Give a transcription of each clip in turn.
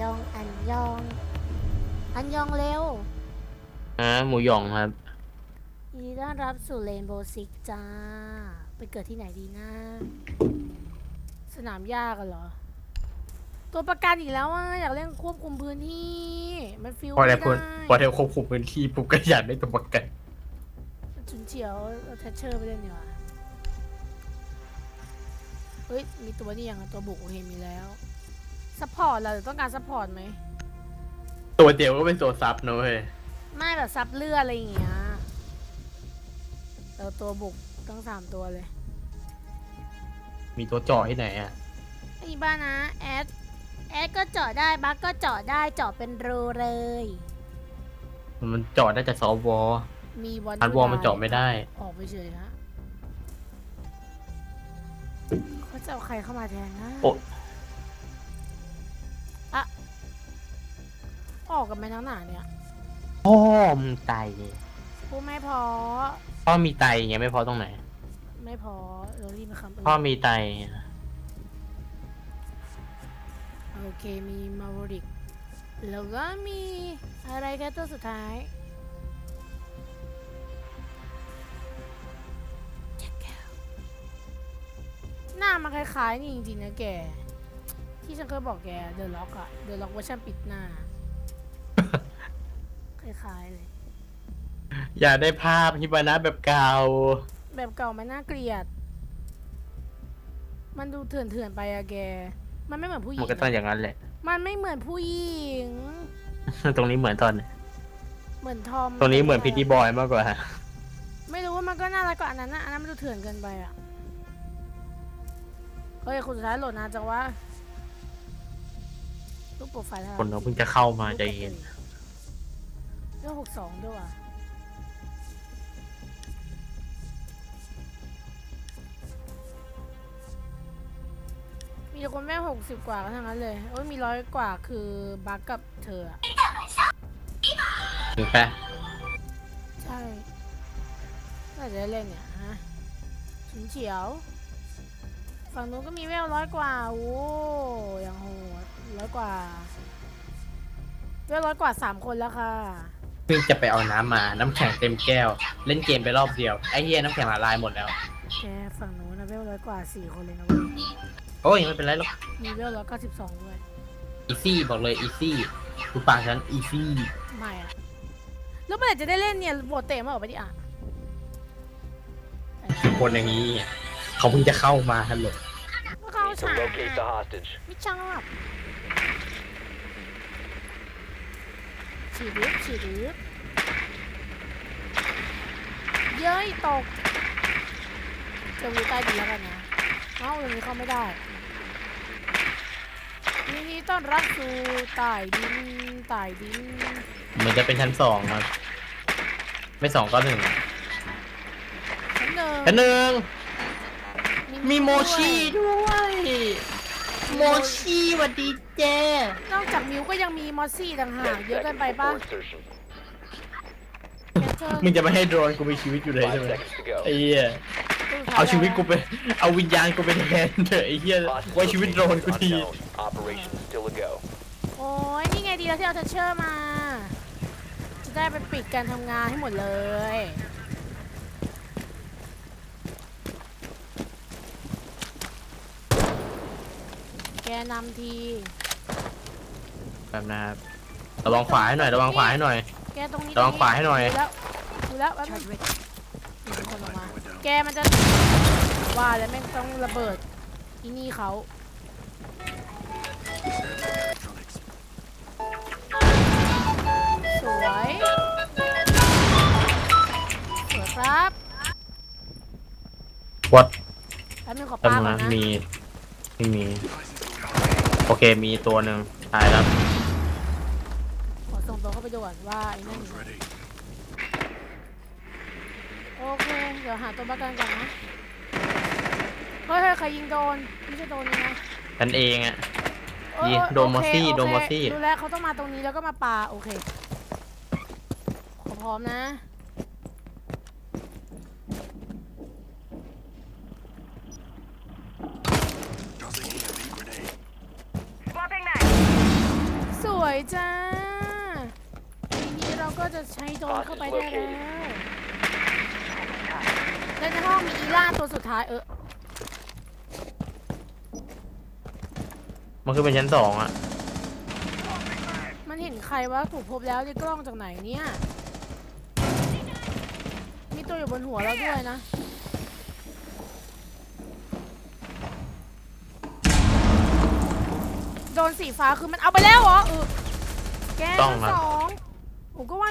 ยอง อันยอง อันยองเร็วอ่าหมูหยองครับ ยินดีต้อนรับสู่เลนโบซิกจ้า ไปเกิดที่ไหนดีนะ สนามหญ้ากันเหรอ ตัวประกันอีกแล้วอะ อยากเล่นควบคุมพื้นที่ มันฟิลพอไม่ได้ได้พูดพอได้ควบคุมพื้นที่ปุ๊บก็อยากได้ตัวประกันฉุนเฉียวเอาแทชเชอร์ไปเล่นดีกว่าเฮ้ย มีตัวนี้ยังอะตัวบุกโอเคมีแล้ว ซัพพอร์ตเราต้องการซัพพอร์ตไหม ตัวเดียวก็เป็นตัวซับนะเว้ยไม่แบบซับเลือดอะไรอย่างเงี้ยเราตัวบุกตั้งสามตัวเลย มีตัวจ่อที่ไหนอะไอ้บ้านะแอดแอดก็เจาะได้บักก็เจาะได้เจาะเป็นรูเลย มันจ่อได้จากซอฟต์วอลมีวันฮาร์ดวอลมันจ่อไม่ได้ ออกไปเฉยฮะเขาจะเอาใครเข้ามาแทนนะโอ้ ออกกันไหมทั้งหนาเนี่ยพ่อมึงไตพูดไม่พอ พ่อมีไตไงไม่พอตรงไหน ไม่พอเรารีบมาคำอื่นพ่อมีไตโอเคมีมาวริกแล้วก็มีอะไรแค่ตัวสุดท้ายแจ็คแก้วหน้ามันคล้ายๆนี่จริงๆนะแก ที่ฉันเคยบอกแกเดอะล็อกอะเดอะล็อกเวอร์ชันปิดหน้า คล้ายๆเลย อยากได้ภาพฮิบานะแบบเก่า แบบเก่ามันน่าเกลียด มันดูเถื่อนๆไปอะแก มันไม่เหมือนผู้หญิมันงก็ต้องอะอย่างนั้นแหละ มันไม่เหมือนผู้หญิง ตรงนี้เหมือนตอนไหนเหมือนทอมตรงนี้เหมือนพิตตี้บอยมากกว่า ไม่รู้ว่ามันก็น่ารักกว่าอันนั้นนะอันนั้นมันดูเถื่อนเกินไปอะเฮ้ยคนสุดท้ายโหลดนานจังวะรูปโปรไฟล์อะไรคนเราเพิ่งจะเข้ามาใจเย็นเรื่อ งหกสองด้วยว่ะมีแต่คนแม่หกสิบกว่ากันทั้งนั้นเลยโอ้ยมีร้อยกว่าคือบักกับเธออะถึงแปะใช่น่าจะได้เล่นเนี่ยฮะฉุนเฉียว ฝั่งนู้นก็มีเวลร้อยกว่าโอ้ยังโหดร้อยกว่าเวลร้อยกว่าสามคนแล้วค่ะ เพิ่งจะไปเอาน้ำมาน้ำแข็งเต็มแก้ว เล่นเกมไปรอบเดียวไอ้เฮียน้ำแข็งละลายหมดแล้ว แกฝั่งนู้นนะเวลร้อยกว่าสี่คนเลยนะเว้ยโอ้ยไม่เป็นไรหรอกมีเวลร้อยเก้าสิบสองด้วย อีซี่บอกเลยอีซี่คือปากฉันอีซี่ไม่อะแล้วเมื่อไหร่จะได้เล่นเนี่ยโหวตเตะมาออกไปดิอะคนอย่างนี้ เขาเพิ่งจะเข้ามาฮัลโหลก็เขา Need to ฉาย locate the hostage. ไม่ชอบ ฉีดลึกฉีดลึกเย้ยตกจะวิวใต้ดินแล้วกันนะเอ้าตรงนี้เข้าไม่ได้ยินดีต้อนรับสู่ใต้ดินใต้ดินเหมือนจะเป็นชั้นสองครับไม่สองก็หนึ่งชั้นหนึ่งชั้นหนึ่งมีโมวชิด้วย โมชิหวัดดีเจ นอกจากมิวก็ยังมีมอสซี่ต่างหาก10เยอะเกิน seconds ไปป่ะ before insertion. แคนเซิลมึงจะไม่ให้โดรนกูมีชีวิตอยู่เลย Five ใช่ไหม seconds to go. ไอ้เหี้ยเอาชีวิตกูไปเอาวิญญาณกูไปแทนเถอะไอ้เหี้ย Hostage ไว้ชีวิตโดรน location กูที unknown. Operation still a go. โอ้ยนี่ไงดีแล้วที่เอาเทเชอร์มา จะได้ไปปิดการทำงานให้หมดเลย กนำที แบบนะครับระวังขวาให้หน่อยระวังขวาให้หน่อย แกตรงนี้ระวังขวาให้หน่อย ดูแล้วดูแล้วแป๊บนึงมีคนออกมา แกมันจะว่าแล้วแม่งต้องระเบิดอีนี่เขา สวย สวยครับวัด แป๊บนึงขอแป๊บปานึงก่อนนะนะมีไม่มี โอเคมีตัวหนึ่งตายแล้วขอส่งตัวเข้าไปด่วนว่าไอ้นั่นอยู่ไหนโอเค เดี๋ยวหาตัวประกันก่อนนะ เฮ้ยเฮ้ยใครยิงโดน ไม่ใช่โดนนี่นะฉันเองอะ เออยิงเออโดนมอสซี่โอเคโดนมอสซี่รู้แล้วเขาต้องมาตรงนี้แล้วก็มาปาโอเคขอพร้อมนะ ส วยจ้าทีนี้เราก็จะใช้โดร นเข้าไปได้แล้วและในห้องมีอีล่าตัวสุดท้ายเออมันคือเป็นชั้นสองอะมันเห็นใครว่าถูกพบแล้วในกล้องจากไหนเนี่ย มีตัวอยู่บนหัวเราด้วยนะ โดนสีฟ้าคือมันเอาไปแล้วเหรอเออแกต้องทั้งครับ สอง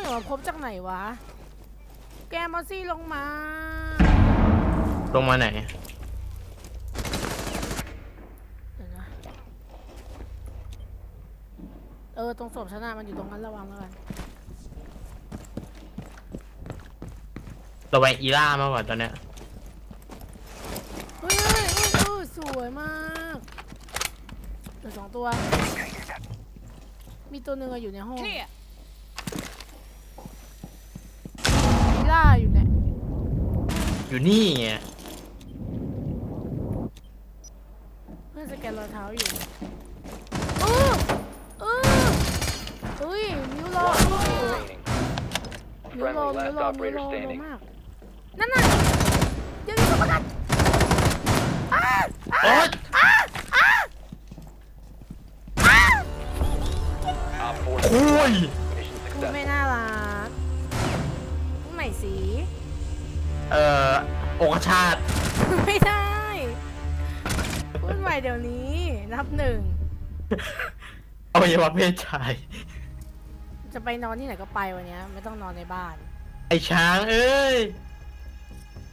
ผมก็ว่าอยู่ว่าพบจากไหนวะ แกมอซี่ลงมา ลงมาไหน เดี๋ยวนะ เออ ตรงศพชนะมันอยู่ตรงนั้นระวังแล้วกันระแวงอีล่ามากกว่าตอนเนี้ยเฮ้ยเฮ้ยเฮ้ยเฮ้ยสวยมากเหลือสองตัว มีตัวหนึ่งอะอยู่ในห้องมิ ล่าอยู่เนี่ยอยู่นี่ไงเพื่อนสแกนรอยเท้าอยู่เออเออเฮ้ยมิวรอ One มิว remaining. รอ Friendly มิว last รอมิว operator รอ standing. มากนั่นน่ะเดี๋ยวนี้ตัวประกันอ้าอ้าโอ๊ยอ้าอ้าอ้า Op 4โอ้ย mission พูดไม่ successful. น่ารัก พูดใหม่สิ เอ่อโอกชาติไม่ได้ พูดใหม่เดี๋ยวนี้ นับหนึ่ง อวัยวะเพศชาย จะไปนอนที่ไหนก็ไปวันเนี้ย ไม่ต้องนอนในบ้าน ไอช้างเอ้ย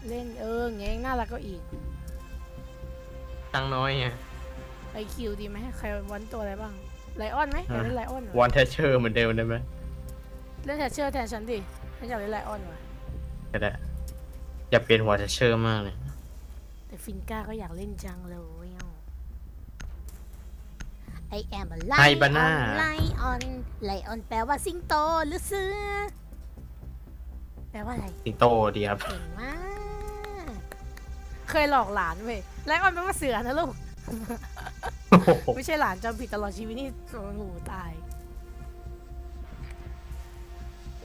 เล่นเออแงงน่ารักก็อีกตังน้อยไงไปคิวดีไหมใครวันตัวอะไรบ้าง ไลออนไหมอยากเล่นไลออนเหรอวันเทเชอร์เหมือนเดิมได้ไหมเล่นแทชเชอร์แทนฉันดิฉันอยากเล่นไลออนว่ะ ก็ได้ อยากเปลี่ยนหัวเทเชอร์มากเลยแต่ฟินก้าก็อยากเล่นจังเลยอะ I am a ไฮบาน่า lion lion แปลว่าสิงโตหรือเสือแปลว่าอะไร สิงโตดีครับเก่งมาก เคยหลอกหลานเว้ยไลออนแปลว่าเสือนะลูก ไม่ใช่หลานจำผิดตลอดชีวิตนี่โอ้โหตาย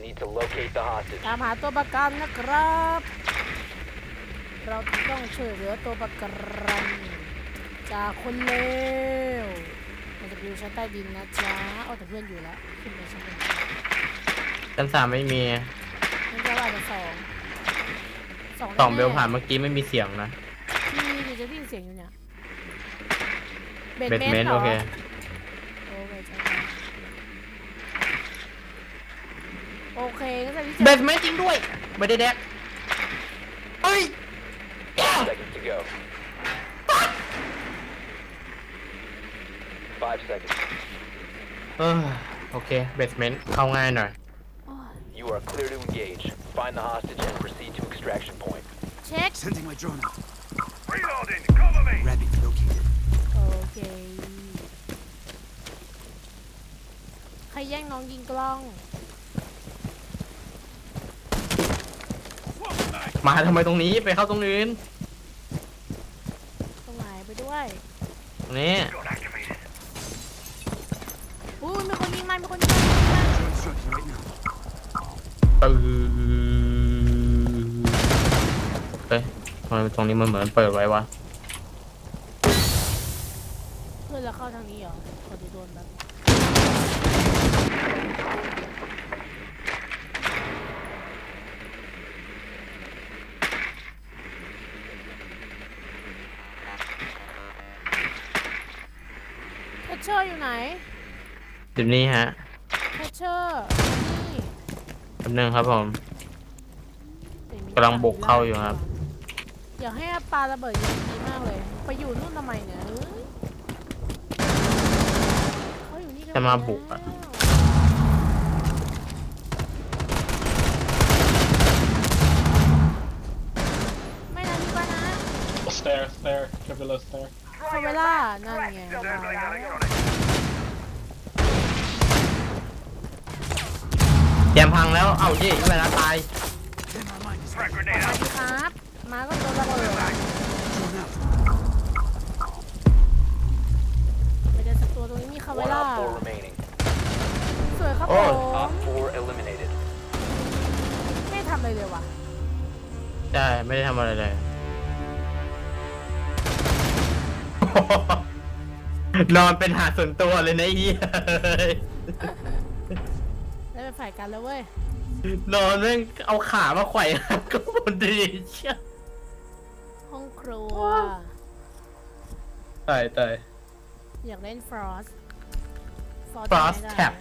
Need to locate the hostage. ตามหาตัวประกันนะครับ เราต้องช่วยเหลือตัวประกันจากคนเลวมันจะไปอยู่ชั้นใต้ดินนะจ๊ะเอาแต่เพื่อนอยู่แล้วขึ้นไปชั้นบนชั้นสามไม่มีนั่นจะว่าจะสองสองสองเบลแน่ๆผ่านเมื่อกี้ไม่มีเสียงนะมีอยู่จะได้ยินเสียงอยู่เนี่ยเบสเมนต์หรโอเค โอเคใช่ไหม โอเคก็จะวิเบจัยสเมนต์จริงด้วย ไม่ได้แดกเฮ้ย Seconds to go. Five seconds. เออโอเค เบสเมนต์เข้าง่ายหน่อย โอ้ย You are clear to engage. Find the hostage and proceed to extraction point. เช็ค Sending my drone out. Reloading, cover me! Rabbit located. โอเค ใครแย่งน้องยิงกล้อง มาทำไมตรงนี้ไปเข้าตรงอื่นตรงไหนไปด้วยตรงนี้ Gun activated. อู้มีคนยิงมันมีคนยิงมันมีคนยิงมัน Drone structure right now. ปืนเฮ้ยทำไมตรงนี้มันเหมือนเปิดไว้วะ เพื่อนเราเข้าทางนี้เหรอขอดูโดนแบบ ชเชอร์อยู่ไหนจุดนี้ฮะแคชเชอร์นี่แป๊บนึงครับผมเดี๋ยวมีกำลังบุกเข้าอยู่ครับ อยากให้ปลาระเบิดยิงดีมากเลย ไปอยู่นู่นทำไมเนี่ยเอ้ยเขาอยู่นี่กันจะมาหดบุกอะ แล้วไม่นะพี่ป้านะ Stair, stair, Cabilla stair. คาเมล่านั่นไงเรามแล้มพังแล้ว เอ้าเย่เวลาตาย สวัสดีครับ มาก็โดนระเบิดไม่ได้สักตัวตรงนี้มีคาเมิล่าสวยครับผมไม่ทำอะไรเลยวะใช่ ไม่ได้ทำอะไรเลย นอนเป็นหาดส่วนตัวเลยนะไอ้เหี้ยได้เป็นฝ่ายกันแล้วเว้ย นอนแม่งเอาขามาไขว่หักก็บนดีเชี่ยห้องครัว ตายตาย อยากเล่นฟรอส Frost Tap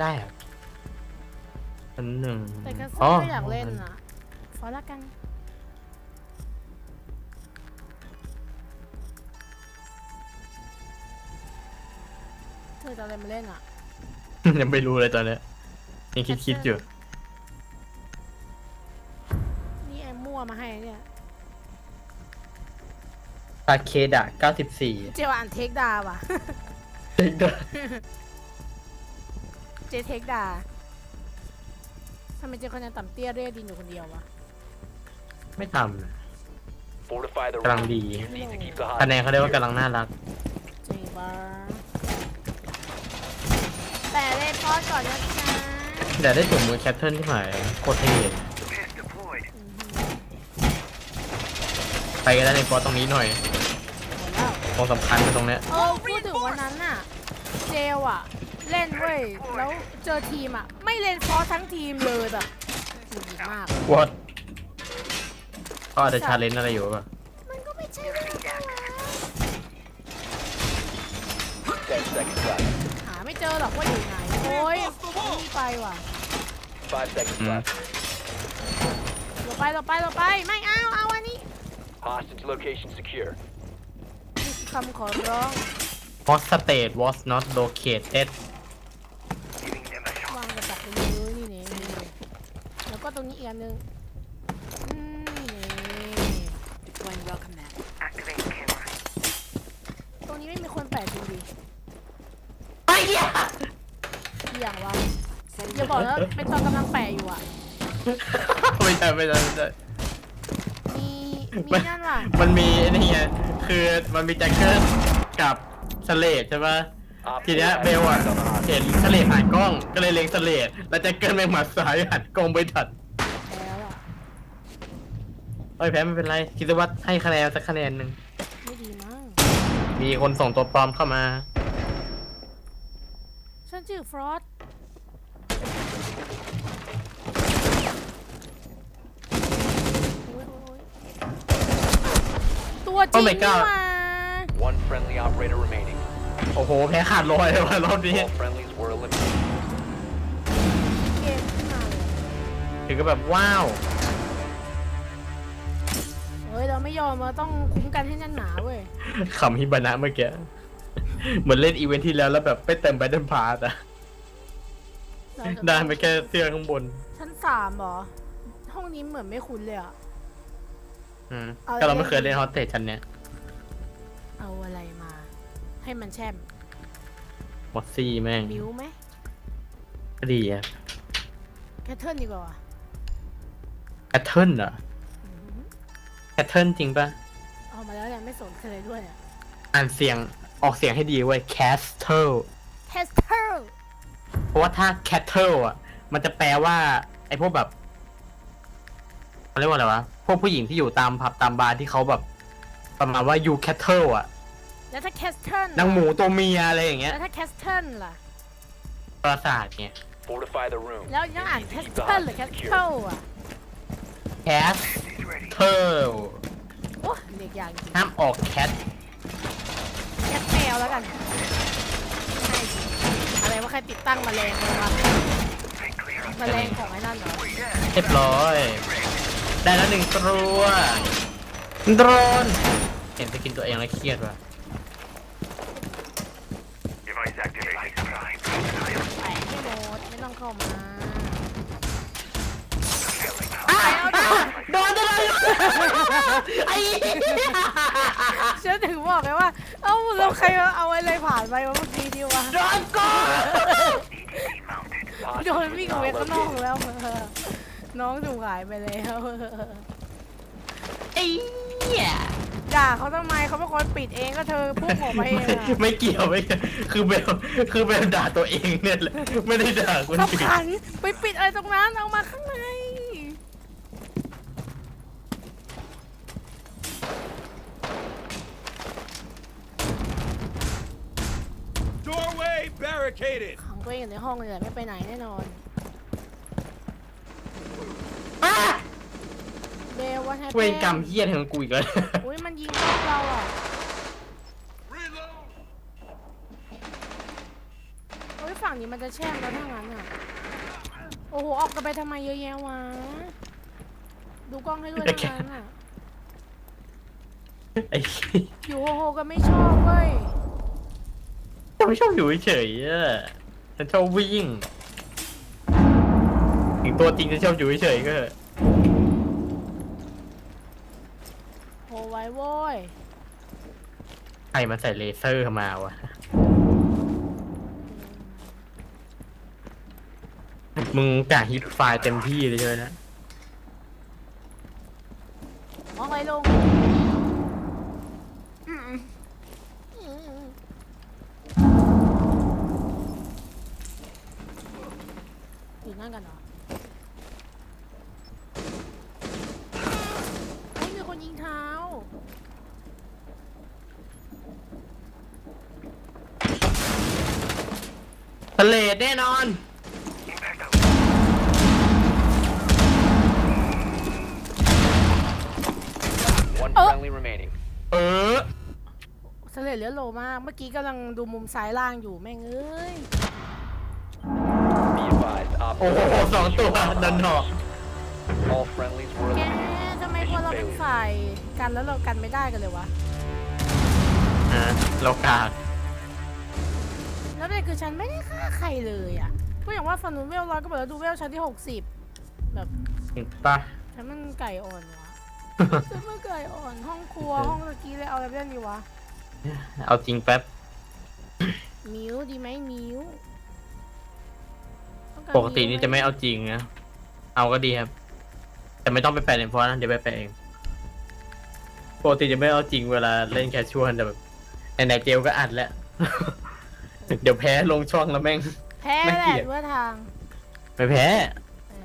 ได้อะอันหนึ่งแต่ก็อ๋อไม่อยากเล่นอะฟอสละกัน เธอจะอะไรมาเล่นอะ ยังไม่รู้เลยตอนเนี้ยยังคิดคิดอยู่ นี่ไอ้มั่วมาให้เนี่ยตาเคดะ94 เจวอ่านเทคดาว่ะ เด็กเด้อเจเทคดาทำไมเจคนยังต่ำเตี้ยเรียดินอยู่คนเดียววะ ไม่ทำนะ Fortify the กำลัง room. ดี You need to keep the คะแนน hostage. เขาเรียกว่ากำลังน่ารักจริงปะแต่เล่นฟ อสก่อนนะจ๊ะแต่ได้ถุงมือแคทเทิลที่หมายโคตรเท่ Pest deployed. ไปกันได้ในฟอสตรงนี้หน่อยหมดแล้วตรงสำคัญคือตรงเนี้ยเออพูดถึงวันนั้นน่ะ เจลอะเล่นเว้ย แล้วเจอทีมอะไม่เล่นฟอสทั้งทีมเลยแบบหงุดหงิดมาก วอดก็อาจจะชาเลนจ์อะไรอยู่ป่ะมันก็ไม่ใช่เรื่องน่ารัก Ten seconds left. หาไม่เจอหรอกว่าอยู่ไหนโอ้ยนี่ไปว่ะ Five seconds Mm. left. เราไปเราไปเราไป ไม่เอาเอาอันนี้ Hostage location secure. นี่คือคำขอร้องฮอสเตท was not located Giving them a shot. วางกระจับไปเลยนี่นี่นี่แล้วก็ตรงนี้อีกอันหนึงอืมนี่ Deploying welcome mat. Activate camera. ตรงนี้ไม่มีคนแปลกจริงดิ ไอ้เหี้ย อย่างว่า Setting อย่า บอกแล้วเป็นตอนกำลังแปะอยู่อะ ไม่ใช่ไม่ใช่ไม่ใช่ มีมีมันนั่นว่ะมันมีไอ้นี่ไง คือมันมีแจ็คเกิลกับสเลดใช่ปะ Op ทีเนี้ย four เบลอะ has eyes on the hostage. เห็นสเลดผ่านกล้อง ก็เลยเล็งสเลดแล้วแจ็คเกิลแม่งมาซ้ายหันกล้องไปถัดแล้วอะ เอ้ยแพ้ไม่เป็นไร คิดว่าให้คะแนนสักคะแนนหนึ่ง ไม่ดีมั้งมีคนส่งตัวปลอมเข้ามา ฉันชื่อฟรอส ตัวจริง Oh my นี่ god หว่า One friendly operator remaining. โอ้โห แพ้ขาดลอยเลยว่ะรอบนี้ All friendlies were eliminated. เกมขึ้นมาเลยถึงก็แบบว้าว เฮ้ย เราไม่ยอมเราต้องคุ้มกันให้แน่นหนาเว้ย ขำฮิบานะเมื่อกี้ เหมือนเล่นอีเวนท์ที่แล้วแล้วแบบไปเติมแบตเทิลพาสอะเราจะได้ไปแค่เสื้อข้างบน ชั้นสามเหรอ ห้องนี้เหมือนไม่คุ้นเลยอะ อืมเอาก็เราไม่เคยเล่นฮอตเตจชั้นเนี้ยเอาอะไรมา ให้มันแช่มมอสซี่แม่งบิ้วไหมก็ดีอะแคทเทิลดีกว่าว่ะแพทเทิร์นเหรออือหือแพทเทิร์นจริงปะเอามาแล้วเนี่ยไม่สนเลยด้วยอะอ่านเสียงออกเสียงให้ดีเว้ย castle เทสเทอร์เพราะว่าถ้า cattle อะ มันจะแปลว่า ไอ้พวกแบบ เขาเรียกว่าอะไรวะ พวกผู้หญิงที่อยู่ตามผับตามบาร์ที่เขาแบบ ประมาณว่า you cattle อะแล้วถ้าแคสเทิลนางหมูตัวเมียอะไรอย่างเงี้ยแล้วถ้าแคสเทิลล่ะ ปราสาทไง Fortify the room. แล้วยังอ่าน You แค need ส to keep the เทิลหรือแค hostage ส secure. เทิลอะ Is ready. cattle โอ้เรียกยากจริงห้ามออก cat แคสแมวแล้วกันใช่สิอะไรว่าใครติดตั้งแมลงเลยวะ Stay clear. แมลงของไอ้นั่นเหรอเรียบร้อย ได้แล้วหนึ่งตัวโดรนเห็นจะกินตัวเองแล้วเครียดว่ะ Device activated. Prime. แปะให้หมดไม่ต้องเข้ามาโดนจะเลยไอ้ฉันถึงบอกไงว่า เอ้าแล้วใครเอาอะไรผ่านไปวะเมื่อกี้ดีวะ โดนก่อน EDD mounted. โดน Hostage วิ่ง is ออก now ไปข้างนอก located. แล้ว น้องถูกหายไปแล้วไอ้เหี้ยด่าเขาทำไมเขาเป็นคนปิดเองก็เธอพูดผมไปเองอะไม่เกี่ยวไม่คือเบลคือเบลด่าตัวเองเนี่ยแหละไม่ได้ด่าคนอื่นคัญไปปิดอะไรตรงนั้นเอามาข้างในด Doorway barricaded. ขังตัวเองอยู่ในห้องเลยไม่ไปไหนแน่นอน แฮปเวรกรรมเฮี้ยของกูอีกแล้วอุ้ยมันยิงเข้าเราอะ Reload. เฮ้ยฝั่งนี้มันจะแช่งแล้วถ้างั้นอะ โอ้โห ออกกันไปทำไมเยอะแยะวะ ดูกล้องให้ด้วยถ้างั้นอะ ไอ้อยู่โฮโฮก็ไม่ชอบเว้ยฉันไม่ชอบอยู่เฉยๆอะฉันชอบวิ่ง ถึงตัวจริงจะชอบอยู่เฉยๆก็เถอะ โฮไว้โว้ย ใครมาใส่เลเซอร์มาวะ มึงกะฮิตไฟล์เต็มที่เลยใช่ไหมนะ มองไปลงอืมอืมอยู่นั่นกันเหรอเฮ้ยมีคนยิงเท้า ทะเลแน่นอน Impact out. One Oh. friendly remaining. เออเสลดเหลือโลมาก เมื่อกี้กำลังดูมุมซ้ายล่างอยู่แม่งเอ้ย Be advised, Op โอ้โหสองตัวดันหอก All friendlies were แก eliminated. ทำไมพอเราเป็นฝ่ายกันแล้วเรากันไม่ได้กันเลยวะ อะเรากากแล้ว ประเด็นคือฉันไม่ได้ฆ่าใครเลยอะก็อย่างว่าฟันนูนเวลร้อยก็บอกแล้วดูเวลชั้นที่60แบบเห็นปะฉันมันไก่อ่อนวะ ฉันมันไก่อ่อนห้องครัวห้องตะกี้เลยเอาอะไรไปเล่นดีวะ เอาจริงแป๊บ มิวดีไหมมิวองารปกตินี่วหจะไม่เอาจริงนะ เอาก็ดีครับ แต่ไม่ต้องไปแปะในฟอนต์นะเดี๋ยวไปแปะเอง ปกติจะไม่เอาจริงเวลาเล่นแคชชวลแต่แบบไหนๆเจลก็อัดแล้ว เดี๋ยวแพ้ลงช่องแล้วแม่ง แพ้ไม่แหเกลีละยดด้วยทางไม่แพ้แหม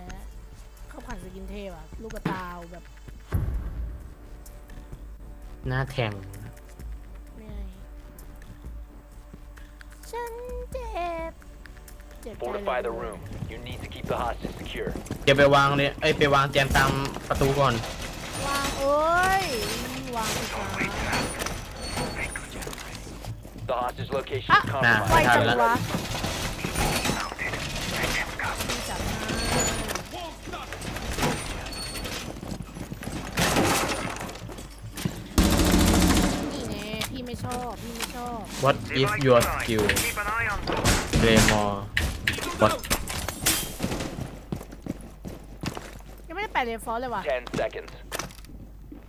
เขาผ่านสกินเทพอะลูกกระตาวแบบหน้าแทง ไม่ไงฉันเจ็บ เจ็บใจ Fortify เล the ย room. You need to keep the hostage secure. เดี๋ยวไปวางเนี่ยเอ้ยไปวางแจมตามประตูก่อน วางเอ้ยวางอีกแล้ว The hostage location Ah. is น่า ไว compromised. จัง แล้ว วะ Mounted. Victims come. พี่จับให้นี่แน่พี่ไม่ชอบ พี่ไม่ชอบ What is Device your fine. skill Keep an eye on those. Claymore What ยังไม่ได้แปะเรนฟอร์สเลยว่ะ 10 seconds.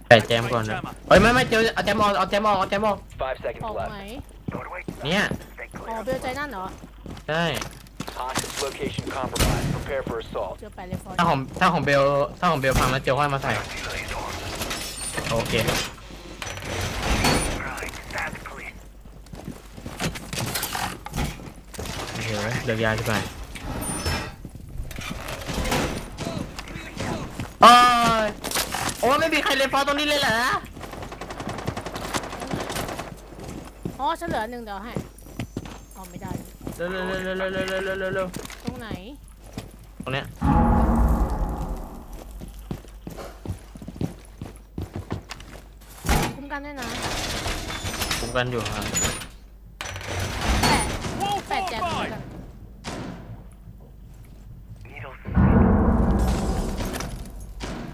ใส่แจมก่อนนะเอ้ยไม่ไม่เจอเอาแจมออกเอาแจมออกเอาแจมออก 5 seconds ออกไหม left. Doorway. เนี่ย Stay อ๋อ clear. เบลใจนั่นเหรอ ใช่ Hostage location compromised. Prepare for assault. เจอแปะเรนฟอร์สถ้าของถ้าของเบลถ้าของเบลพังแล้วเจลค่อยมาใส่ Relays on. โอเค Right. That's clear. โอเคไหมเดือดยาใช่ไหมโอ้ยโอ้ไม่มีใครเล่นฟอร์ตรงนี้เลยเหรอ อ๋อฉันเหลือหนึ่งเดี๋ยวให้อ๋อไม่ได้ เร็วเร็วเร็วเร็วเร็วเร็วเร็วเร็วเร็วเร็วตรงไหน ตรงเนี้ยคุ้มกันด้วยนะคุ้มกันอยู่ครับ แปะแปะแจมคุ้มกัน Needles.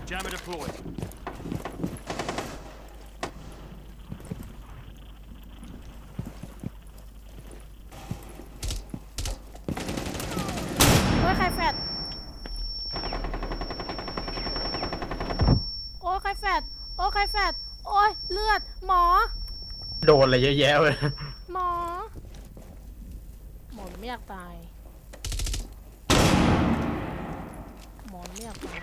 Jammer deployed. โอ้ ยใครแฟดโอ้ยใครแฟดโอ้ยใครแฟดโอ้ยเลือดหมอ โดนอะไรเยอะแยะเลย หมอ หมอไม่อยากตาย หมอไม่อยากตาย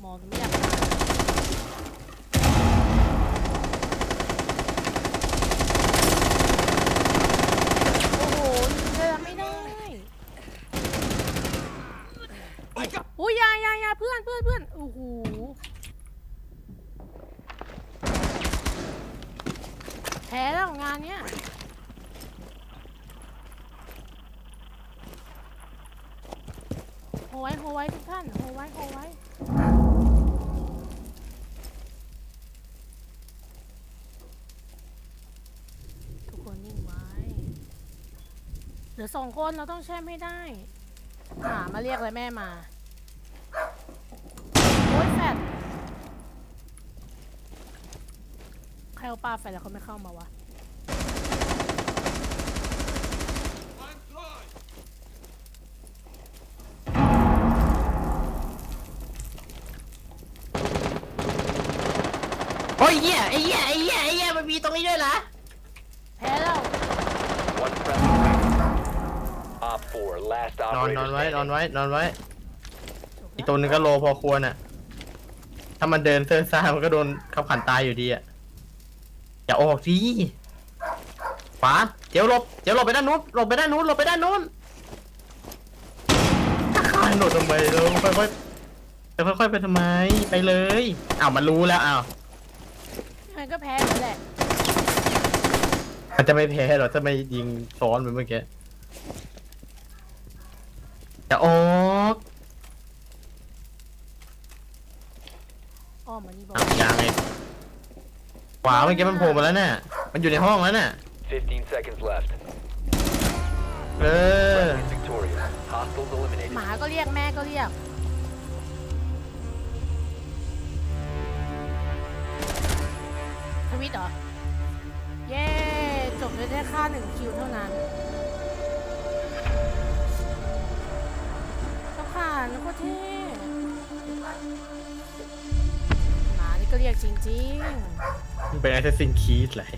หมอไม่อยากตายโอ้โหเดินไม่ได้โอ้ยอยาอยาอยาเพื่อนเพื่อนเพื่อนโอ้โห พ้แล้วงานเนี้ยโฮไว้โฮไว้ทุกท่านโฮไว้โฮไว้ทุกคนนิ่งไว้เหลือสองคนเราต้องแช่มให้ได้หามาเรียกเลยแม่มา โอ้ยแฟดใค รเอาปลาแฟดแล้วเขาไม่เข้ามาวะ โอ้ยเหี้ยไอ้เหี้ยไอ้เหี้ยไอ้เหี้ยมันมีตรงนี้ด้วยเหรอแพ้แล้ว One friendly remaining. Op 4, last นอน operator นอนไว้ นอน standing. ไว้ นอนไว้จบอีกแล้วตัวหนึงก็โลพอควรอะ ถ้ามันเดินเซิร์ซ่ามันก็โดนขับขันตายอยู่ดีอะ อย่าออกสิขวาเดี๋ยวหลบเดี๋ยวหลบไปด้านนู้นหลบไปด้านนู้นหลบไปด้านนู้นข้าหนดทำไมเราค่อยๆจะค่อยๆไปทำไมไปเลยอ้าวมันรู้แล้วอ้าวมันก็แพ้แล้วแหละมันจะไม่แพ้หรอกถ้าไม่ยิงซ้อนไปเมื่อกี้จะออกอ้อมมานี่บอกอ้าวยังไง ขวาเมื่อกี้มันโผล่มาแล้วน่ะ มันอยู่ในห้องแล้วน่ะ 15 seconds left. เออ Friendly victorious. Hostiles eliminated. หมาก็เรียกแม่ก็เรียก ทวิตเหรอ เย้ จบด้วยได้ค่าหนึ่งคิวเท่านั้นก็ผ่านโคตรเท่หมานี่ก็เรียกจริงมัน เป็น Assassin's Creed แหละ